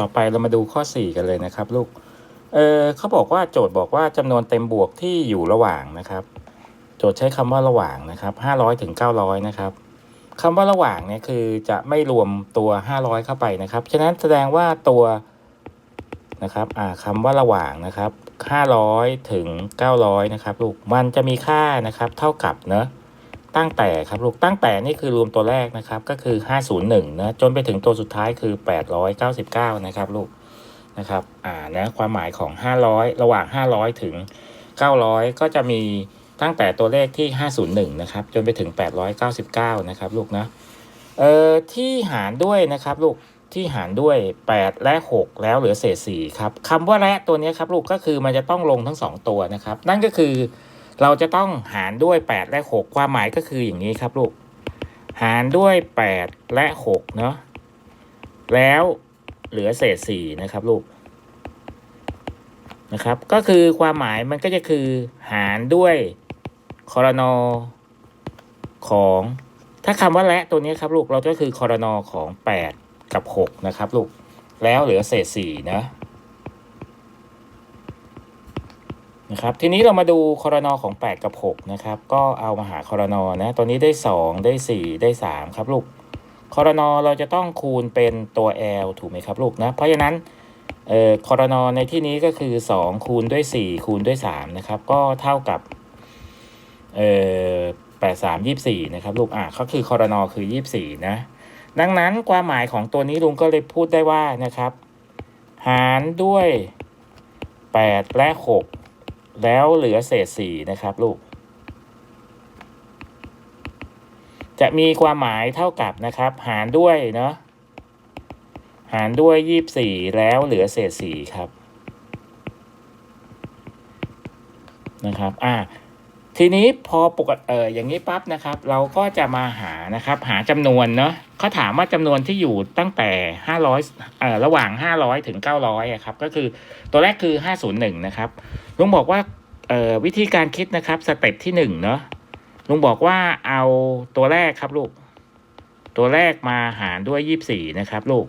ต่อไปเรามาดูข้อ 4 กันเลยนะครับลูก เออเขาบอกว่าโจทย์บอกว่าจำนวนเต็มบวกที่อยู่ระหว่างนะครับ โจทย์ใช้คำว่าระหว่างนะครับ500ถึง900นะครับคำว่าระหว่างเนี่ยคือจะไม่รวมตัว 500 เข้าไปนะครับ ฉะนั้นแสดงว่าตัวนะครับอ่าคำว่าระหว่างนะครับ 500 ถึง 900 นะครับลูก มันจะมีค่านะครับ เท่ากับเนอะ ตั้งแต่ครับลูกตั้งแต่นี่คือรวมตัวแรกนะครับก็คือ 501นะจนไปถึงตัวสุดท้ายคือ 899 นะครับลูกนะครับอ่านะความหมายของ 500 ระหว่าง 500 ถึง 900 ก็จะมีตั้งแต่ตัวเลขที่ 501 นะครับ จนไปถึง 899 นะครับลูกนะเอ่อที่หารด้วยนะครับลูกที่หารด้วย 8 และ 6 แล้วเหลือเศษ4ครับคำว่าและตัวนี้ครับลูกก็คือมันจะต้องลงทั้ง 2 ตัวนะครับ นั่นก็คือ เราจะต้องหารด้วย 8 และ 6 ความหมายก็คืออย่างนี้ครับลูก หารด้วย 8 และ 6 เนาะแล้วเหลือเศษ 4 นะครับลูกนะครับ ก็คือความหมายมันก็จะคือหารด้วยคอรนอของ ถ้าคำว่าและตัวนี้ครับลูกเราก็คือคอรนอของ 8 กับ 6 นะครับลูก แล้วเหลือเศษ4นะ นะครับทีนี้เรามาดูคอรนอของ 8 กับ 6 นะครับ ก็เอามาหาคอรนอนะตัวนี้ได้ 2 ได้ 4 ได้ 3 ครับลูกคอรนอเราจะต้องคูณเป็นตัว L ถูกไหมครับลูกนะเพราะฉะนั้นเอ่อคอรนอในที่นี้ก็คือ 2 คูณด้วย 4 คูณด้วย 3 นะครับ ก็เท่ากับเอ่อ8 3 24นะครับลูกอะก็คือคอรนอคือ24นะ ดังนั้นความหมายของตัวนี้ลุงก็เลยพูดได้ว่านะครับ หารด้วย8และ6 แล้วเหลือเศษสี่นะครับลูก จะมีความหมายเท่ากับนะครับ หารด้วยเนาะหารด้วยยี่บสี่แล้วเหลือเศษสี่ครับ นะครับ อ่า ทีนี้พอปกติเอออย่างนี้ปั๊บนะครับ เราก็จะมาหานะครับ หาจำนวนเนาะเขาถามว่าจำนวนที่อยู่ตั้งแต่ห้าร้อยเอ่อระหว่างห้าร้อยถึงเก้าร้อยอะครับ ก็คือตัวแรกคือห้าศูนย์หนึ่งนะครับลุงบอกว่าเอ่อวิธีการคิดนะครับสเต็ปที่หนึ่งเนาะลุงบอกว่าเอาตัวแรกครับลูก ตัวแรกมาหารด้วยยี่สี่นะครับลูก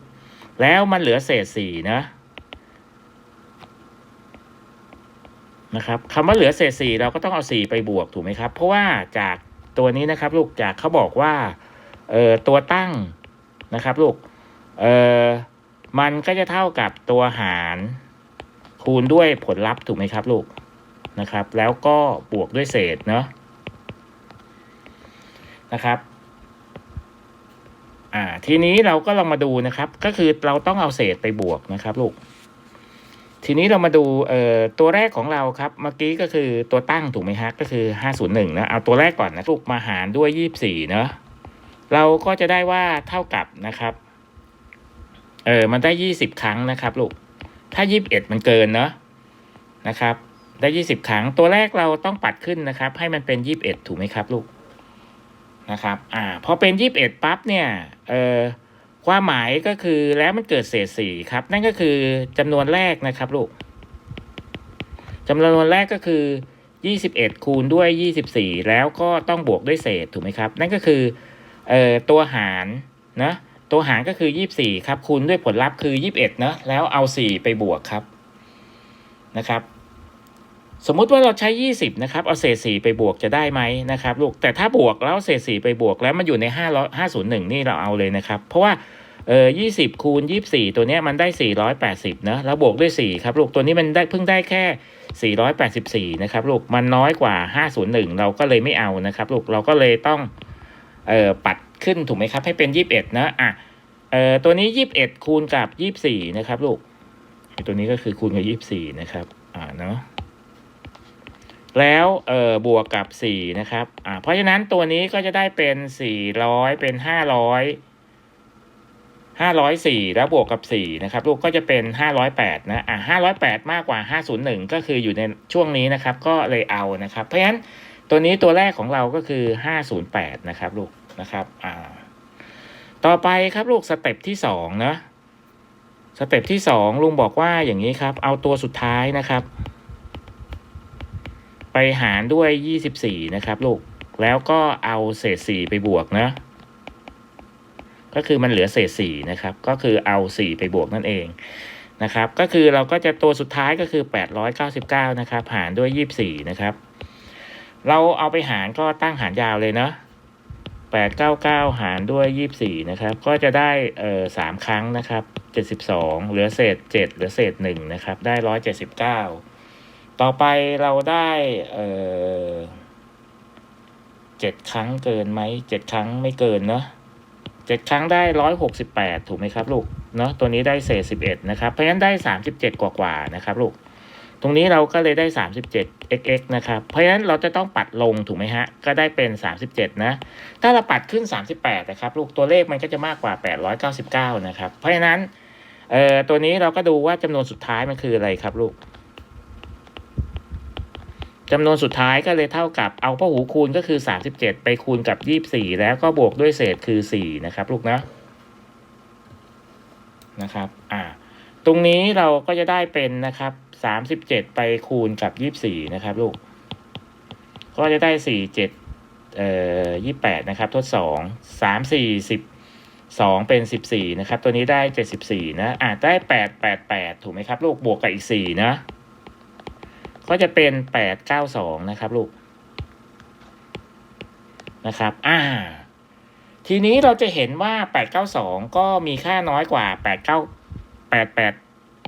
แล้วมันเหลือเศษสี่นะ นะครับคำว่าเหลือเศษสี่เราก็ต้องเอาสี่ไปบวกถูกไหมครับ เพราะว่าจากตัวนี้นะครับ ลูกจากเขาบอกว่าเอ่อตัวตั้งนะครับ ลูกเอ่อมันก็จะเท่ากับตัวหารคูณด้วยผลลัพธ์ถูกไหมครับ ลูกนะครับ แล้วก็บวกด้วยเศษเนาะนะครับอ่าทีนี้เราก็ลองมาดูนะครับ ก็คือเราต้องเอาเศษไปบวกนะครับ ลูก ทีนี้เรามาดูตัวแรกของเราครับ เมื่อกี้ก็คือตัวตั้งถูกไหมฮะก็คือห้าศูนย์หนึ่งนะ เอาตัวแรกก่อนนะลูกมาหารด้วยยี่บสี่เนาะเราก็จะได้ว่าเท่ากับนะครับ เออมันได้ยี่สิบครั้งนะครับลูก ถ้ายี่บเอ็ดมันเกินเนาะนะครับ ได้ยี่สิบครั้ง ตัวแรกเราต้องปัดขึ้นนะครับ ให้มันเป็นยี่บเอ็ดถูกไหมครับลูกนะครับ อ่า พอเป็นยี่บเอ็ดปั๊บเนี่ย เออ ความหมายก็คือแล้วมันเกิดเศษสี่ครับ นั่นก็คือจำนวนแรกนะครับลูกจำนวนแรกก็คือยี่สิบเอ็ดคูณด้วยยี่สิบสี่แล้วก็ต้องบวกด้วยเศษถูกไหมครับ นั่นก็คือเอ่อตัวหารนะตัวหารก็คือยี่สิบสี่ครับคูณด้วยผลลัพธ์คือยี่สิบเอ็ดนะแล้วเอาสี่ไปบวกครับนะครับ สมมุติว่าเราใช้ 20 นะครับ เอาเศษ 4 ไปบวกจะได้ไหมนะครับลูกแต่ถ้าบวกแล้วเศษ 4 ไปบวกแล้วมันอยู่ใน5 501 นี่เราเอาเลยนะครับ เพราะว่า เออ20คูณ24ตัวเนี้ยมันได้480นะแล้วบวกด้วย4ครับลูกตัวนี้มันได้เพิ่งได้แค่484นะครับลูกมันน้อยกว่า501เราก็เลยไม่เอานะครับลูกเราก็เลยต้องเอ่อปัดขึ้นถูกไหมครับ ให้เป็น21นะอะเอ่อตัวนี้21คูณกับ24นะครับลูกตัวนี้ก็คือคูณกับ24นะครับอ่าเนาะแล้วเอ่อบวกกับสี่นะครับอ่าเพราะฉะนั้นตัวนี้ก็จะได้เป็นสี่ร้อยเป็นห้าร้อย ห้าร้อยสี่แล้วบวกกับสี่นะครับ ลูกก็จะเป็นห้าร้อยแปดนะ อ่าห้าร้อยแปดมากกว่าห้าศูนย์หนึ่งก็คืออยู่ในช่วงนี้นะครับ ก็เลยเอานะครับ เพราะฉะนั้นตัวนี้ตัวแรกของเราก็คือห้าศูนย์แปดนะครับ ลูกนะครับ อ่า ต่อไปครับลูกสเต็ปที่สองนะสเต็ปที่สองลุงบอกว่าอย่างนี้ครับ เอาตัวสุดท้ายนะครับ ไปหารด้วย 24 นะครับ ลูก แล้วก็เอาเศษ 4 ไปบวกนะ ก็คือมันเหลือเศษสี่นะครับ ก็คือเอาสี่ไปบวกนั่นเองนะครับ ก็คือเราก็จะตัวสุดท้ายก็คือแปดร้อยเก้าสิบเก้านะครับ หารด้วยยี่สิบสี่นะครับ เราเอาไปหารก็ตั้งหารยาวเลยเนาะแปดเก้าเก้าหารด้วยยี่สิบสี่นะครับ ก็จะได้เอ่อสามครั้งนะครับเจ็ดสิบสองเหลือเศษเจ็ดเหลือเศษหนึ่งนะครับ ได้ร้อยเจ็ดสิบเก้าต่อไปเราได้เอ่อเจ็ดครั้งเกินไหมเจ็ดครั้งไม่เกินเนาะ เจ็ดครั้งได้ร้อยหกสิบแปดถูกไหมครับลูกเนาะตัวนี้ได้เศษสิบเอ็ดนะครับเพราะฉะนั้นได้สามสิบเจ็ดกว่าๆนะครับลูกตรงนี้เราก็เลยได้37 xx นะครับเพราะฉะนั้นเราจะต้องปัดลงถูกไหมฮะก็ได้เป็น37นะถ้าเราปัดขึ้น38นะครับลูกตัวเลขมันก็จะมากกว่า899นะครับเพราะฉะนั้นเอ่อตัวนี้เราก็ดูว่าจำนวนสุดท้ายมันคืออะไรครับลูก จำนวนสุดท้ายก็เลยเท่ากับเอาพหูคูณก็คือ 37 ไปคูณกับ 24 แล้วก็บวกด้วยเศษคือ 4 นะครับ ลูกนะนะครับอ่าตรงนี้เราก็จะได้เป็นนะครับสามสิบเจ็ดไปคูณกับยี่สี่นะครับ ลูก ก็จะได้สี่เจ็ดเอ่อยี่แปดนะครับ ทดสองสามสี่สิบสองเป็นสิบสี่นะครับ ตัวนี้ได้เจ็ดสิบสี่นะอ่าได้แปดแปดแปดถูกไหมครับ ลูกบวกกับอีกสี่นะ ก็จะเป็นแปดเก้าสองนะครับลูกนะครับ อ่า ทีนี้เราจะเห็นว่าแปดเก้าสองก็มีค่าน้อยกว่าแปดเก้าแปดแปด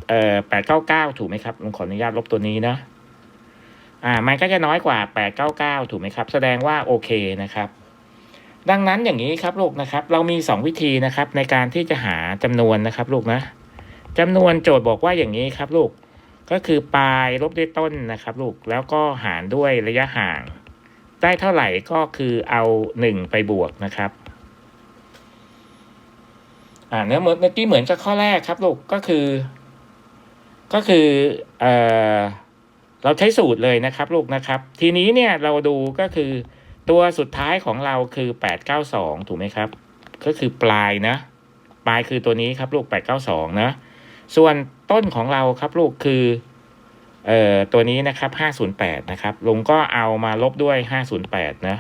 เอ่อแปดเก้าเก้าถูกไหมครับลุงขออนุญาตลบตัวนี้นะ อ่า มันก็จะน้อยกว่าแปดเก้าเก้าถูกไหมครับ แสดงว่าโอเคนะครับ ดังนั้นอย่างนี้ครับลูกนะครับ เรามีสองวิธีนะครับในการที่จะหาจำนวนนะครับลูกนะจำนวนโจทย์บอกว่าอย่างนี้ครับลูก ก็คือปลายลบด้วยต้นนะครับลูกแล้วก็หารด้วยระยะห่าง ได้เท่าไหร่ก็คือเอาหนึ่งไปบวกนะครับอ่าเนื้อเมื่อกี้เหมือนกับข้อแรกครับลูกก็คือ ก็คือเอ่อเราใช้สูตรเลยนะครับลูกนะครับ ทีนี้เนี่ยเราดูก็คือตัวสุดท้ายของเราคือแปดเก้าสองถูกไหมครับ ก็คือปลายนะ ปลายคือตัวนี้ครับลูกแปดเก้าสองนะ ส่วน ต้นของเราครับลูกคือเอ่อตัวนี้นะครับห้าศูนย์แปดนะครับลุงก็เอามาลบด้วยห้าศูนย์แปดนะ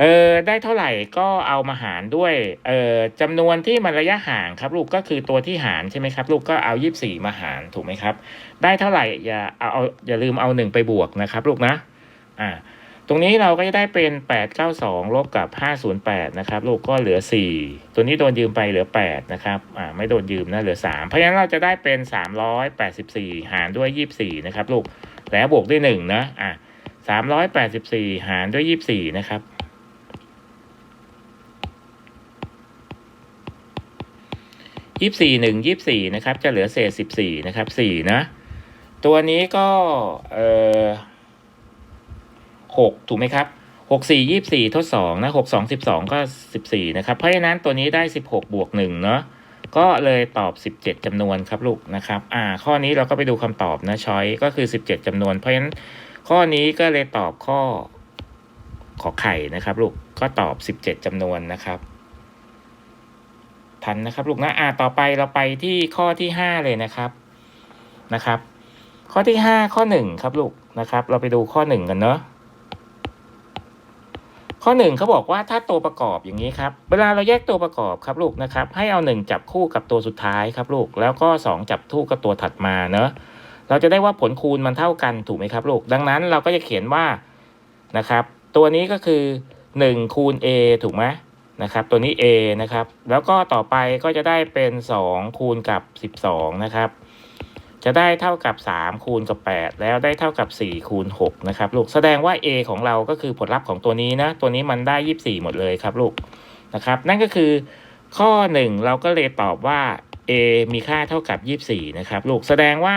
เออได้เท่าไหร่ก็เอามาหารด้วยเออจำนวนที่มันระยะห่างครับ ลูกก็คือตัวที่หารใช่ไหมครับ ลูกก็เอายี่สี่มาหารถูกไหมครับ ได้เท่าไหร่อย่าเอาเอาอย่าลืมเอาหนึ่งไปบวกนะครับ ลูกนะ อ่า ตรงนี้เราก็จะได้เป็นแปดเก้าสองลบกับห้าศูนย์แปดนะครับ ลูกก็เหลือสี่ตัวนี้โดนยืมไปเหลือแปดนะครับ อ่า ไม่โดนยืมนะ เหลือสามเพราะฉะนั้นเราจะได้เป็นสามร้อยแปดสิบสี่หารด้วยยี่สี่นะครับ ลูก แล้วบวกด้วยหนึ่งนะ อ่าสามร้อยแปดสิบสี่หารด้วยยี่สี่นะครับ ยี่สี่หนึ่งยี่สี่นะครับ จะเหลือเศษสิบสี่นะครับสี่นะ ตัวนี้ก็ เอ่อ หกถูกไหมครับหกสี่ยี่สี่ทดสองนะหกสองสิบสองก็สิบสี่นะครับ เพราะฉะนั้นตัวนี้ได้สิบหกบวกหนึ่งเนาะก็เลยตอบสิบเจ็ดจำนวนครับลูกนะครับ อ่า ข้อนี้เราก็ไปดูคำตอบนะช้อยก็คือสิบเจ็ดจำนวน เพราะฉะนั้นข้อนี้ก็เลยตอบข้อขอไข่นะครับลูก ก็ตอบสิบเจ็ดจำนวนนะครับทันนะครับลูกนะ อ่า ต่อไปเราไปที่ข้อที่ห้าเลยนะครับ นะครับ ข้อที่ห้าข้อหนึ่งครับลูกนะครับ เราไปดูข้อหนึ่งกันเนาะ ข้อหนึ่งเขาบอกว่าถ้าตัวประกอบอย่างนี้ครับ เวลาเราแยกตัวประกอบครับลูกนะครับ ให้เอาหนึ่งจับคู่กับตัวสุดท้ายครับลูก แล้วก็สองจับคู่กับตัวถัดมาเนาะเราจะได้ว่าผลคูณมันเท่ากันถูกไหมครับลูก ดังนั้นเราก็จะเขียนว่านะครับ ตัวนี้ก็คือหนึ่งคูณ a ถูกไหมนะครับ ตัวนี้ a นะครับ แล้วก็ต่อไปก็จะได้เป็น 2 คูณกับ 12 นะครับ จะได้เท่ากับ 3 คูณกับ 8 แล้วได้เท่ากับ 4 คูณ6นะครับลูกแสดงว่า a ของเราก็คือผลลัพธ์ของตัวนี้นะตัวนี้มันได้ 24 หมดเลยครับลูกนะครับนั่นก็คือข้อ 1 เราก็เลยตอบว่า a มีค่าเท่ากับ 24 นะครับลูกแสดงว่า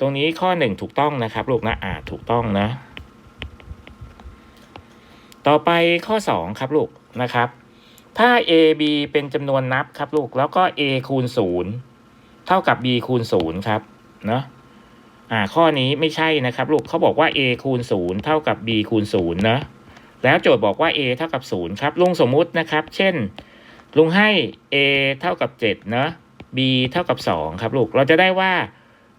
ตรงนี้ข้อ 1 ถูกต้องนะครับลูกนะอ่าถูกต้องนะ ต่อไปข้อ 2 ครับลูกนะครับ ถ้า a b เป็นจำนวนนับครับลูกแล้วก็ a คูณ 0 เท่ากับ b คูณ 0 ครับ เนาะอ่าข้อนี้ไม่ใช่นะครับลูกเขาบอกว่า a คูณ 0 เท่ากับ b คูณ0นะแล้วโจทย์บอกว่า a เท่ากับ 0 ครับลุงสมมุตินะครับ เช่น ลุงให้ a เท่ากับ7นาะ b เท่ากับ 2 ครับลูกเราจะได้ว่า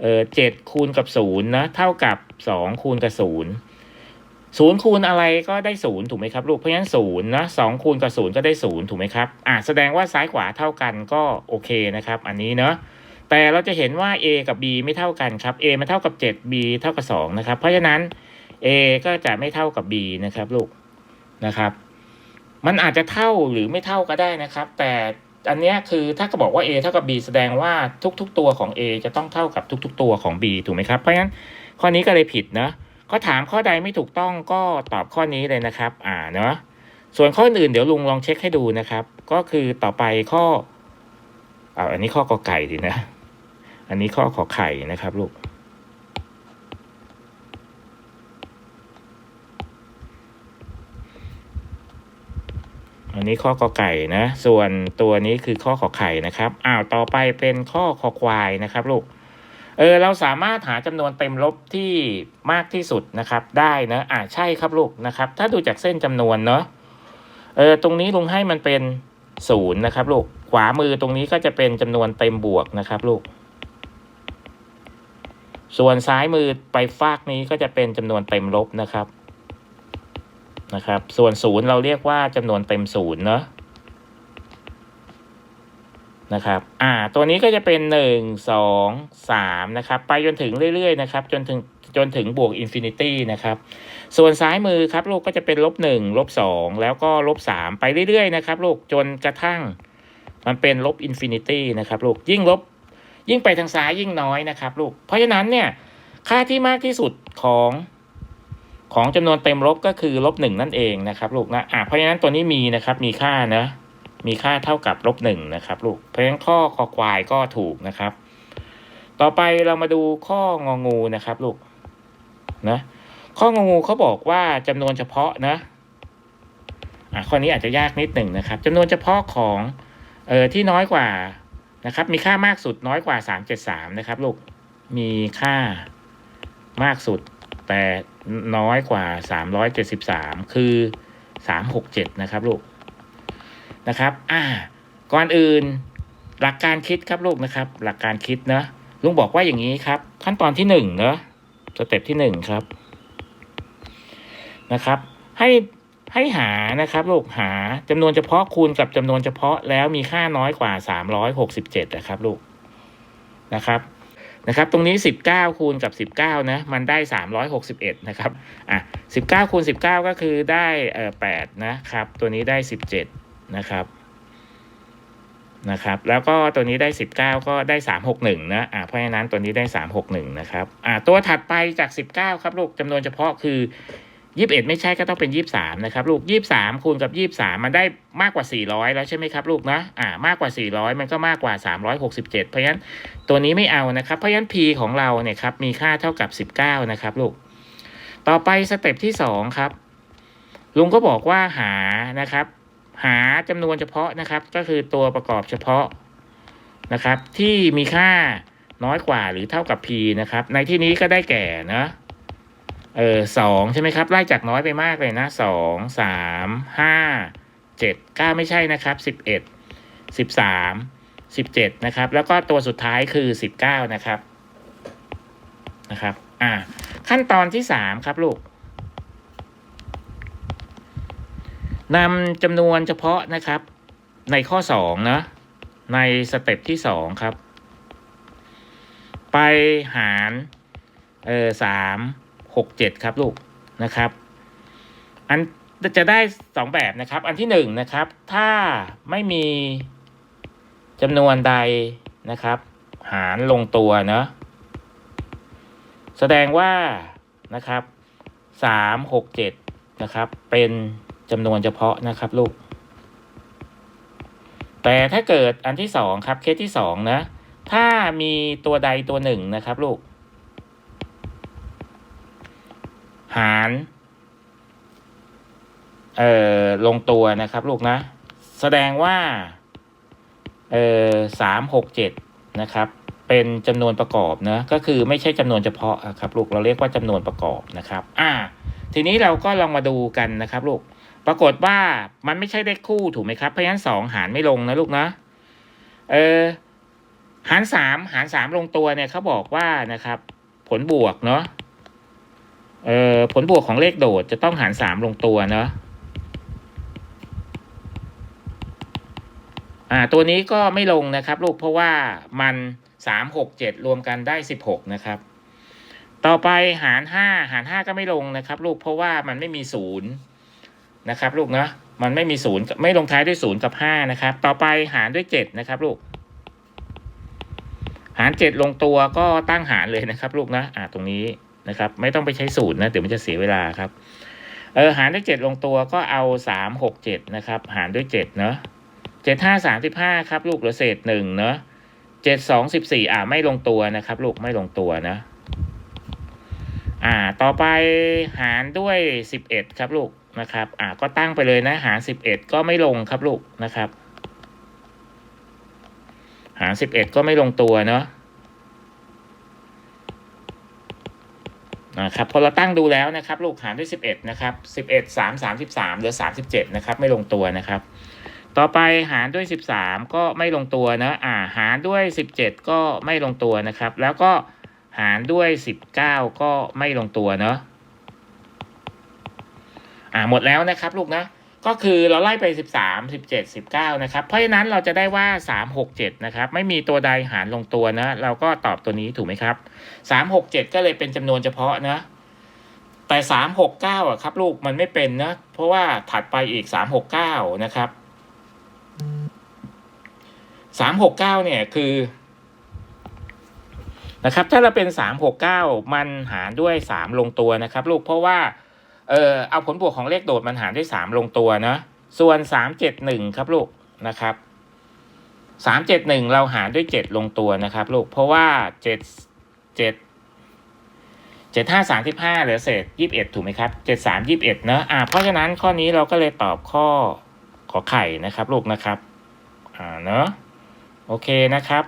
เออ7คูณกับ0นะเท่ากับ 2 คูณกับ0ศูนย์คูณอะไรก็ได้ศูนย์ถูกไหมครับ ลูกเพราะฉะนั้นศูนย์นะสองคูณกับศูนย์ก็ได้ศูนย์ถูกไหมครับ อ่าแสดงว่าซ้ายขวาเท่ากันก็โอเคนะครับ อันนี้เนาะ แต่เราจะเห็นว่า a กับ b ไม่เท่ากันครับ a มันเท่ากับ 7 b เท่ากับ2นะครับ เพราะฉะนั้น a ก็จะไม่เท่ากับ b นะครับลูกนะครับ มันอาจจะเท่าหรือไม่เท่าก็ได้นะครับ แต่อันนี้คือถ้าก็บอกว่า a เท่ากับ b แสดงว่าทุก ๆ ตัวของ a จะต้องเท่ากับทุก ๆ ตัวของ b ถูกไหมครับ เพราะฉะนั้นข้อนี้ก็เลยผิดนะเขาถามข้อใดไม่ถูกต้องก็ตอบข้อนี้เลยนะครับ อ่าเนาะส่วนข้ออื่นเดี๋ยวลุงลองเช็คให้ดูนะครับ ก็คือต่อไปข้อเอาอันนี้ข้อกอไก่ดีนะ อันนี้ข้อขอไข่นะครับลูก อันนี้ข้อกอไก่นะ ส่วนตัวนี้คือข้อขอไข่นะครับ อ้าว ต่อไปเป็นข้อคอควายนะครับลูก เออ เราสามารถหาจำนวนเต็มลบที่มากที่สุดนะครับ ได้นะ อ่าใช่ครับลูกนะครับ ถ้าดูจากเส้นจำนวนเนาะ เออ ตรงนี้ลุงให้มันเป็นศูนย์นะครับลูก ขวามือตรงนี้ก็จะเป็นจำนวนเต็มบวกนะครับลูก ส่วนซ้ายมือไปฟากนี้ก็จะเป็นจำนวนเต็มลบนะครับนะครับ ส่วนศูนย์เราเรียกว่าจำนวนเต็มศูนย์เนาะนะครับ อ่า ตัวนี้ก็จะเป็นหนึ่งสองสามนะครับ ไปจนถึงเรื่อยๆนะครับ จนถึงจนถึงบวกอินฟินิตี้นะครับ ส่วนซ้ายมือครับลูกก็จะเป็นลบหนึ่งลบสองแล้วก็ลบสามไปเรื่อยๆนะครับลูกจนกระทั่ง มันเป็นลบอินฟินิตี้นะครับลูกยิ่งลบ ยิ่งไปทางซ้ายยิ่งน้อยนะครับลูก เพราะฉะนั้นเนี่ยค่าที่มากที่สุดของของจำนวนเต็มลบก็คือลบหนึ่งนั่นเองนะครับลูกนะอะเพราะฉะนั้นตัวนี้มีนะครับมีค่านะ มีค่าเท่ากับลบหนึ่งนะครับลูก เพราะฉะนั้นข้อคอควายก็ถูกนะครับ ต่อไปเรามาดูข้ององูนะครับลูกนะข้ององูเขาบอกว่าจำนวนเฉพาะนะอะข้อนี้อาจจะยากนิดหนึ่งนะครับจำนวนเฉพาะของเอ่อที่น้อยกว่า นะครับ มีค่ามากสุดน้อยกว่าสามเจ็ดสามนะครับลูก มีค่ามากสุดแต่น้อยกว่าสามร้อยเจ็ดสิบสามคือสามหกเจ็ดนะครับลูกนะครับ อ่า ก่อนอื่นหลักการคิดครับลูกนะครับ หลักการคิดนะลุงบอกว่าอย่างนี้ครับ ขั้นตอนที่หนึ่งเนอะสเต็ปที่หนึ่งครับนะครับ ให้ ให้หานะครับลูกหาจำนวนเฉพาะคูณกับจำนวนเฉพาะแล้วมีค่าน้อยกว่าสามร้อยหกสิบเจ็ดนะครับลูกนะครับนะครับตรงนี้สิบเก้าคูณกับสิบเก้านะมันได้สามร้อยหกสิบเอ็ดนะครับอะสิบเก้าคูณสิบเก้าก็คือได้เอ่อแปดนะครับตัวนี้ได้สิบเจ็ดนะครับนะครับแล้วก็ตัวนี้ได้สิบเก้าก็ได้สามหกหนึ่งนะอ่าเพราะฉะนั้นตัวนี้ได้สามหกหนึ่งนะครับอ่าตัวถัดไปจากสิบเก้าครับลูกจำนวนเฉพาะคือ ยี่สิบเอ็ดไม่ใช่ก็ต้องเป็นยี่สามนะครับลูกยี่สามคูณกับยี่สามมันได้มากกว่าสี่ร้อยแล้วใช่ไหมครับลูกนะอ่ามากกว่าสี่ร้อยมันก็มากกว่าสามร้อยหกสิบเจ็ดเพราะฉะนั้นตัวนี้ไม่เอานะครับเพราะฉะนั้น p ของเราเนี่ยครับมีค่าเท่ากับสิบเก้านะครับลูกต่อไปสเต็ปที่สองครับลุงก็บอกว่าหานะครับ หาจำนวนเฉพาะนะครับ ก็คือตัวประกอบเฉพาะนะครับ ที่มีค่าน้อยกว่าหรือเท่ากับ p นะครับ ในที่นี้ก็ได้แก่นะ เออสองใช่ไหมครับไล่จากน้อยไปมากเลยนะสองสามห้าเจ็ดเก้าไม่ใช่นะครับสิบเอ็ดสิบสามสิบเจ็ดนะครับ แล้วก็ตัวสุดท้ายคือสิบเก้านะครับนะครับ อ่า ขั้นตอนที่สามครับลูกนำจำนวนเฉพาะนะครับ ในข้อสองนะในสเต็ปที่สองครับ ไปหารเออสาม หกเจ็ดครับลูกนะครับ อันจะได้สองแบบนะครับ อันที่หนึ่งนะครับ ถ้าไม่มีจำนวนใดนะครับ หารลงตัวเนาะแสดงว่านะครับสามหกเจ็ดนะครับ เป็นจำนวนเฉพาะนะครับลูก แต่ถ้าเกิดอันที่สองครับเคสที่สองนะ ถ้ามีตัวใดตัวหนึ่งนะครับลูก หาร เอ่อลงตัวนะครับ ลูกนะ แสดงว่า เอ่อสามหกเจ็ดนะครับ เป็นจำนวนประกอบนะก็คือไม่ใช่จำนวนเฉพาะอะครับ ลูกเราเรียกว่าจำนวนประกอบนะครับ อ่า ทีนี้เราก็ลองมาดูกันนะครับ ลูก ปรากฏว่ามันไม่ใช่เลขคู่ถูกไหมครับเพราะฉะนั้นสองหารไม่ลงนะลูกนะเออหารสามหารสามลงตัวเนี่ยเขาบอกว่านะครับ ผลบวกเนาะ เอ่อผลบวกของเลขโดดจะต้องหารสามลงตัวเนาะอ่าตัวนี้ก็ไม่ลงนะครับลูกเพราะว่ามันสามหกเจ็ดรวมกันได้สิบหกนะครับ ต่อไปหารห้าหารห้าก็ไม่ลงนะครับ ลูกเพราะว่ามันไม่มีศูนย์นะครับ ลูกเนาะมันไม่มีศูนย์ไม่ลงท้ายด้วยศูนย์กับห้านะครับ ต่อไปหารด้วยเจ็ดนะครับ ลูก หารเจ็ดลงตัวก็ตั้งหารเลยนะครับ ลูกนะอ่าตรงนี้ นะครับ ไม่ต้องไปใช้สูตรนะเดี๋ยวมันจะเสียเวลาครับ เออหารด้วยเจ็ดลงตัวก็เอาสามหกเจ็ดนะครับ หารด้วยเจ็ดเนาะเจ็ดห้าสามสิบห้าครับ ลูกเหลือเศษหนึ่งเนาะเจ็ดสองสิบสี่อ่าไม่ลงตัวนะครับ ลูกไม่ลงตัวนะอ่า ต่อไปหารด้วยสิบเอ็ดครับลูกนะครับ อ่าก็ตั้งไปเลยนะ หารสิบเอ็ดก็ไม่ลงครับลูกนะครับ หารสิบเอ็ดก็ไม่ลงตัวเนาะ นะครับพอเราตั้งดูแล้วนะครับลูกหารด้วยสิบเอ็ดนะครับสิบเอ็ดสามสามสิบสามเหลือสามสิบเจ็ดนะครับ ไม่ลงตัวนะครับ ต่อไปหารด้วยสิบสามก็ไม่ลงตัวนะอ่าหารด้วยสิบเจ็ดก็ไม่ลงตัวนะครับ แล้วก็หารด้วยสิบเก้าก็ไม่ลงตัวเนาะอ่าหมดแล้วนะครับลูกนะ ก็คือเราไล่ไปสิบสามสิบเจ็ดสิบเก้านะครับ เพราะฉะนั้นเราจะได้ว่าสามหกเจ็ดนะครับ ไม่มีตัวใดหารลงตัวนะ เราก็ตอบตัวนี้ถูกไหมครับสามหกเจ็ดก็เลยเป็นจำนวนเฉพาะนะ แต่สามหกเก้าอะครับ ลูกมันไม่เป็นนะ เพราะว่าถัดไปอีกสามหกเก้านะครับสามหกเก้าเนี่ยคือนะครับ ถ้าเราเป็นสามหกเก้ามันหารด้วยสามลงตัวนะครับ ลูกเพราะว่า เออเอาผลบวกของเลขโดดมันหารด้วยสามลงตัวนะส่วนสามเจ็ดหนึ่งครับลูกนะครับสามเจ็ดหนึ่งเราหารด้วยเจ็ดลงตัวนะครับลูกเพราะว่าเจ็ดเจ็ดเจ็ดห้าสามสิบห้าเหลือเศษยี่สิบเอ็ดถูกไหมครับเจ็ดสามยี่สิบเอ็ดเนอะอ่าเพราะฉะนั้นข้อนี้เราก็เลยตอบข้อขอไข่นะครับลูกนะครับอ่าเนอะโอเคนะครับ